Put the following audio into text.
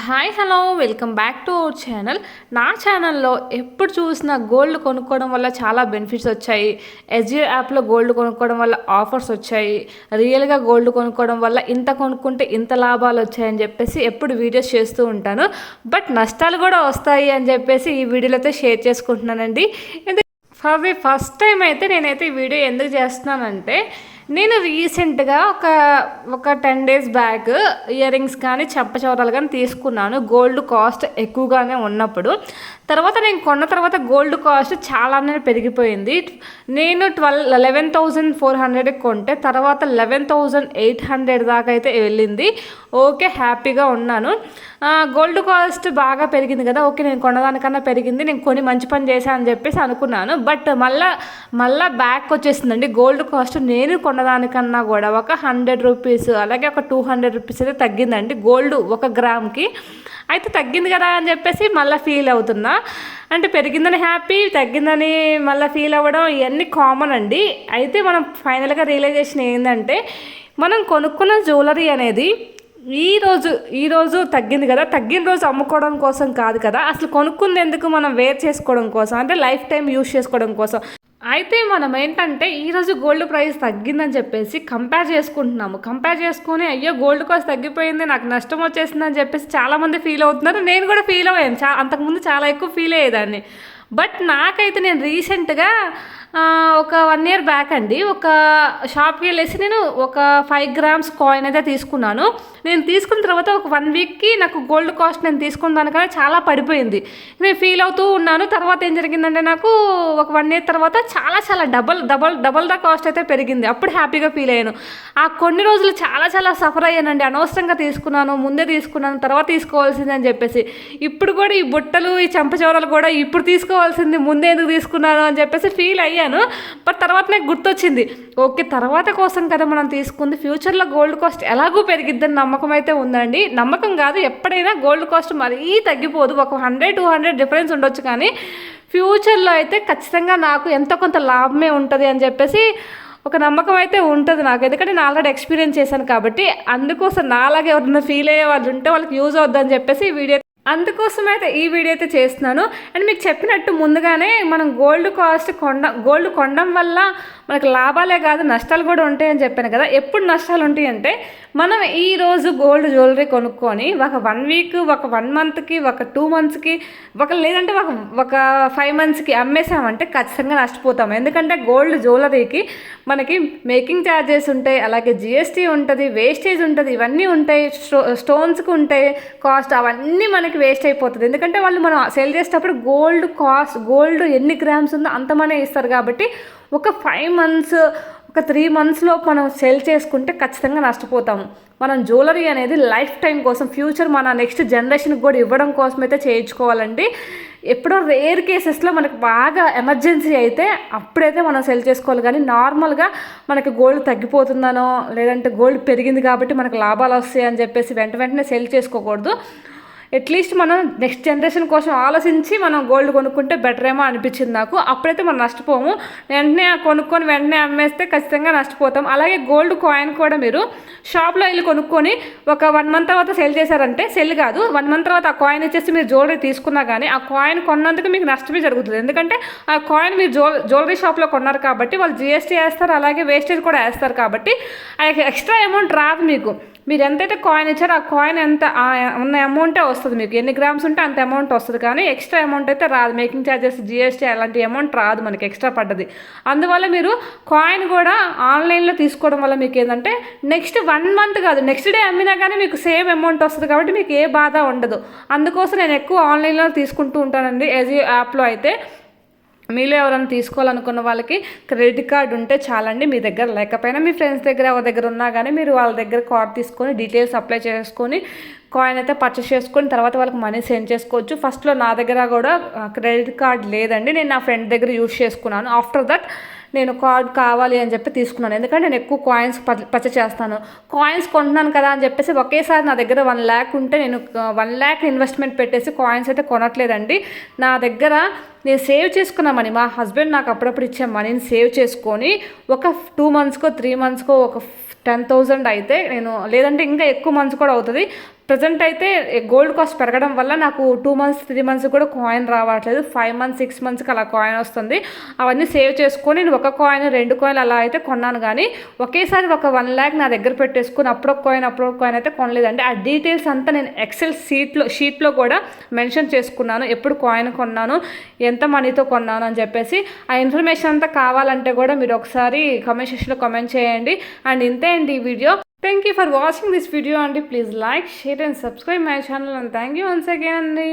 Hi hello welcome back to our channel. నా ఛానల్లో ఎప్పుడు చూసినా గోల్డ్ కొనుక్కోవడం వల్ల చాలా బెనిఫిట్స్ వచ్చాయి. ఎస్జిఓ యాప్లో గోల్డ్ కొనుక్కోవడం వల్ల ఆఫర్స్ వచ్చాయి. రియల్గా గోల్డ్ కొనుక్కోవడం వల్ల ఇంత కొనుక్కుంటే ఇంత లాభాలు వచ్చాయని చెప్పేసి ఎప్పుడు వీడియోస్ చేస్తూ ఉంటాను. బట్ నష్టాలు కూడా వస్తాయి అని చెప్పేసి ఈ వీడియోలతో షేర్ చేసుకుంటున్నానండి. ఫర్ ది ఫస్ట్ టైం అయితే నేనైతే ఈ వీడియో ఎందుకు చేస్తున్నానంటే నేను రీసెంట్గా ఒక ఒక ten days back earrings కానీ చెప్పచవరాలు కానీ తీసుకున్నాను. గోల్డ్ కాస్ట్ ఎక్కువగానే ఉన్నప్పుడు. తర్వాత నేను కొన్న తర్వాత గోల్డ్ కాస్ట్ చాలానే పెరిగిపోయింది. నేను ట్వెల్వ్ లెవెన్ థౌజండ్ ఫోర్ హండ్రెడ్కి కొంటే తర్వాత లెవెన్ థౌజండ్ ఎయిట్ హండ్రెడ్ దాకా అయితే వెళ్ళింది. ఓకే హ్యాపీగా ఉన్నాను. గోల్డ్ కాస్ట్ బాగా పెరిగింది కదా ఓకే నేను కొన్నదానికన్నా పెరిగింది నేను కొని మంచి పని చేశాను అని చెప్పేసి అనుకున్నాను. బట్ మళ్ళా మళ్ళా బ్యాక్ వచ్చేసిందండి. గోల్డ్ కాస్ట్ నేను కొన్నదానికన్నా కూడా ఒక హండ్రెడ్ రూపీస్ అలాగే ఒక టూ హండ్రెడ్ రూపీస్ అయితే తగ్గిందండి. గోల్డ్ ఒక గ్రామ్కి. అయితే తగ్గింది కదా అని చెప్పేసి మళ్ళీ ఫీల్ అవుతున్నా. అంటే పెరిగిందని హ్యాపీ తగ్గిందని మళ్ళీ ఫీల్ అవ్వడం ఇవన్నీ కామన్ అండి. అయితే మనం ఫైనల్గా రియలైజేషన్ ఏంటంటే మనం కొనుక్కున్న జ్యువెలరీ అనేది ఈ రోజు ఈ రోజు తగ్గింది కదా. తగ్గిన రోజు అమ్ముకోవడం కోసం కాదు కదా. అసలు కొనుక్కుందేందుకు మనం వేర్ చేసుకోవడం కోసం? అంటే లైఫ్ టైం యూస్ చేసుకోవడం కోసం. అయితే మనం ఏంటంటే ఈరోజు గోల్డ్ ప్రైస్ తగ్గిందని చెప్పేసి కంపేర్ చేసుకుంటున్నాము. కంపేర్ చేసుకుని అయ్యో గోల్డ్ కాస్ట్ తగ్గిపోయింది నాకు నష్టం వచ్చేసిందని చెప్పేసి చాలామంది ఫీల్ అవుతున్నారు. నేను కూడా ఫీల్ అయ్యాను. చా అంతకుముందు చాలా ఎక్కువ ఫీల్ అయ్యేదాన్ని. బట్ నాకైతే నేను రీసెంట్గా ఒక వన్ ఇయర్ బ్యాక్ అండి. ఒక షాప్కి వెళ్ళేసి నేను ఒక ఫైవ్ గ్రామ్స్ కాయిన్ అయితే తీసుకున్నాను. నేను తీసుకున్న తర్వాత ఒక వన్ వీక్కి నాకు గోల్డ్ కాస్ట్ నేను తీసుకున్న దానికన్నా చాలా పడిపోయింది. నేను ఫీల్ అవుతూ ఉన్నాను. తర్వాత ఏం జరిగిందంటే నాకు ఒక వన్ ఇయర్ తర్వాత చాలా చాలా double double double the cost అయితే పెరిగింది. అప్పుడు హ్యాపీగా ఫీల్ అయ్యాను. ఆ కొన్ని రోజులు చాలా చాలా సఫర్ అయ్యానండి. అనవసరంగా తీసుకున్నాను ముందే తీసుకున్నాను తర్వాత తీసుకోవాల్సింది అని చెప్పేసి. ఇప్పుడు కూడా ఈ బుట్టలు ఈ చెంపచోరలు కూడా ఇప్పుడు తీసుకోవాల్సింది ముందే ఎందుకు తీసుకున్నాను అని చెప్పేసి ఫీల్ అయ్యాను అడిగాను బట్ తర్వాత నాకు గుర్తొచ్చింది. ఓకే తర్వాత కోసం కదా మనం తీసుకుంది. ఫ్యూచర్లో గోల్డ్ కాస్ట్ ఎలాగూ పెరిగిద్దని నమ్మకం అయితే ఉందండి. నమ్మకం కాదు ఎప్పుడైనా గోల్డ్ కాస్ట్ మరీ తగ్గిపోదు. ఒక హండ్రెడ్ టూ హండ్రెడ్ డిఫరెన్స్ ఉండొచ్చు కానీ ఫ్యూచర్లో అయితే ఖచ్చితంగా నాకు ఎంతో కొంత లాభమే ఉంటుంది అని చెప్పేసి ఒక నమ్మకం అయితే ఉంటుంది నాకు. ఎందుకంటే నేను ఆల్రెడీ ఎక్స్పీరియన్స్ చేశాను కాబట్టి అందుకోసం నాలాగే ఎవరైనా ఫీల్ అయ్యే వాళ్ళు ఉంటే వాళ్ళకి యూజ్ అవుద్దని చెప్పేసి వీడియో అందుకోసం అయితే ఈ వీడియో అయితే చేస్తున్నాను. అండ్ మీకు చెప్పినట్టు ముందుగానే మనం గోల్డ్ కాస్ట్ కొండ గోల్డ్ కొనడం వల్ల మనకు లాభాలే కాదు నష్టాలు కూడా ఉంటాయని చెప్పాను కదా. ఎప్పుడు నష్టాలు ఉంటాయి అంటే మనం ఈరోజు గోల్డ్ జ్యువెలరీ కొనుక్కొని ఒక వన్ వీక్ ఒక వన్ మంత్కి ఒక టూ మంత్స్కి ఒక లేదంటే ఒక ఒక ఫైవ్ మంత్స్కి అమ్మేసామంటే ఖచ్చితంగా నష్టపోతాం ఎందుకంటే గోల్డ్ జ్యువెలరీకి మనకి మేకింగ్ ఛార్జెస్ ఉంటాయి అలాగే జిఎస్టీ ఉంటుంది వేస్టేజ్ ఉంటుంది ఇవన్నీ ఉంటాయి స్టో స్టోన్స్కి ఉంటాయి కాస్ట్ అవన్నీ మనకి వేస్ట్ అయిపోతుంది. ఎందుకంటే వాళ్ళు మనం సెల్ చేసేటప్పుడు గోల్డ్ కాస్ట్ గోల్డ్ ఎన్ని గ్రామ్స్ ఉందో అంత మనే ఇస్తారు కాబట్టి ఒక ఫైవ్ మంత్స్ ఒక త్రీ మంత్స్లో మనం సెల్ చేసుకుంటే ఖచ్చితంగా నష్టపోతాము మనం జ్యువెలరీ అనేది లైఫ్ టైం కోసం ఫ్యూచర్ మన నెక్స్ట్ జనరేషన్కి కూడా ఇవ్వడం కోసం అయితే చేయించుకోవాలండి. ఎప్పుడో రేర్ కేసెస్లో మనకు బాగా ఎమర్జెన్సీ అయితే అప్పుడైతే మనం సెల్ చేసుకోవాలి. కానీ నార్మల్గా మనకి గోల్డ్ తగ్గిపోతుందనో లేదంటే గోల్డ్ పెరిగింది కాబట్టి మనకు లాభాలు వస్తాయి అని చెప్పేసి వెంట వెంటనే సెల్ చేసుకోకూడదు. అట్లీస్ట్ మనం నెక్స్ట్ జనరేషన్ కోసం ఆలోచించి మనం గోల్డ్ కొనుక్కుంటే బెటర్ ఏమో అనిపించింది నాకు. అప్పుడైతే మనం నష్టపోము. వెంటనే కొనుక్కొని వెంటనే అమ్మేస్తే ఖచ్చితంగా నష్టపోతాం. అలాగే గోల్డ్ కాయిన్ కూడా మీరు షాప్లో వెళ్ళి కొనుక్కొని ఒక వన్ మంత్ తర్వాత సెల్ చేశారంటే సెల్ కాదు. వన్ మంత్ తర్వాత ఆ కాయిన్ వచ్చేసి మీరు జ్యువెలరీ తీసుకున్నా కానీ ఆ కాయిన్ కొన్నందుకు మీకు నష్టమే జరుగుతుంది. ఎందుకంటే ఆ కాయిన్ మీరు జ్యువెల్ జ్యువెలరీ షాప్లో కొన్నారు కాబట్టి వాళ్ళు జిఎస్టీ వేస్తారు అలాగే వేస్టేజ్ కూడా వేస్తారు కాబట్టి ఆ ఎక్స్ట్రా అమౌంట్ రాదు మీకు. మీరు ఎంతైతే కాయిన్ ఇచ్చారో ఆ కాయిన్ ఎంత ఉన్న అమౌంటే వస్తుంది. వస్తుంది మీకు. ఎన్ని గ్రామ్స్ ఉంటే అంత అమౌంట్ వస్తుంది. కానీ ఎక్స్ట్రా అమౌంట్ అయితే రాదు. మేకింగ్ ఛార్జెస్ జిఎస్టీ అలాంటి అమౌంట్ రాదు మనకి. ఎక్స్ట్రా పడ్డది. అందువల్ల మీరు కాయిన్ కూడా ఆన్లైన్లో తీసుకోవడం వల్ల మీకు ఏంటంటే నెక్స్ట్ వన్ మంత్ కాదు. నెక్స్ట్ డే అమ్మినా కానీ మీకు సేమ్ అమౌంట్ వస్తుంది కాబట్టి మీకు ఏ బాధ ఉండదు. అందుకోసం నేను ఎక్కువ ఆన్లైన్లో తీసుకుంటూ ఉంటానండి. ఎజీ యాప్లో అయితే మీలో ఎవరైనా తీసుకోవాలనుకున్న వాళ్ళకి క్రెడిట్ కార్డు ఉంటే చాలండి మీ దగ్గర. లేకపోయినా మీ ఫ్రెండ్స్ దగ్గర ఎవరి దగ్గర ఉన్నా కానీ మీరు వాళ్ళ దగ్గర కార్డ్ తీసుకొని డీటెయిల్స్ అప్లై చేసుకొని కాయిన్ అయితే పర్చేస్ చేసుకొని తర్వాత వాళ్ళకి మనీ సెండ్ చేసుకోవచ్చు. ఫస్ట్లో నా దగ్గర కూడా క్రెడిట్ కార్డ్ లేదండి. నేను నా ఫ్రెండ్ దగ్గర యూజ్ చేసుకున్నాను. ఆఫ్టర్ దట్ నేను కార్డ్ కావాలి అని చెప్పి తీసుకున్నాను. ఎందుకంటే నేను ఎక్కువ కాయిన్స్ పచ్చ చేస్తాను. కాయిన్స్ కొంటున్నాను కదా అని చెప్పేసి ఒకేసారి నా దగ్గర వన్ ల్యాక్ ఉంటే నేను వన్ ల్యాక్ ఇన్వెస్ట్మెంట్ పెట్టేసి కాయిన్స్ అయితే కొనట్లేదండి. నా దగ్గర నేను సేవ్ చేసుకున్న మనీ మా హస్బెండ్ నాకు అప్పుడప్పుడు ఇచ్చే మనీని సేవ్ చేసుకొని ఒక టూ మంత్స్కో త్రీ మంత్స్కో ఒక టెన్ థౌజండ్ అయితే నేను లేదంటే ఇంకా ఎక్కువ మంత్స్ కూడా అవుతుంది. ప్రజెంట్ అయితే గోల్డ్ కాస్ట్ పెరగడం వల్ల నాకు టూ మంత్స్ త్రీ మంత్స్ కూడా కాయిన్ రావట్లేదు. ఫైవ్ మంత్స్ సిక్స్ మంత్స్కి అలా కాయిన్ వస్తుంది. అవన్నీ సేవ్ చేసుకొని నేను ఒక కాయిన్ రెండు కాయిన్ అలా అయితే కొన్నాను. కానీ ఒకేసారి ఒక వన్ ల్యాక్ నా దగ్గర పెట్టేసుకుని అప్పుడు కాయిన్ అప్పుడు కాయిన్ అయితే కొనలేదండి. ఆ డీటెయిల్స్ అంతా నేను ఎక్సెల్ సీట్లో షీట్లో కూడా మెన్షన్ చేసుకున్నాను. ఎప్పుడు కాయిన్ కొన్నాను ఎంత మనీతో కొన్నాను అని చెప్పేసి. ఆ ఇన్ఫర్మేషన్ అంతా కావాలంటే కూడా మీరు ఒకసారి కమెంట్ సెక్షన్లో కమెంట్ చేయండి. అండ్ ఇంతే అండి ఈ video thank you for watching this video అండి please like share and subscribe my channel and thank you once again అండి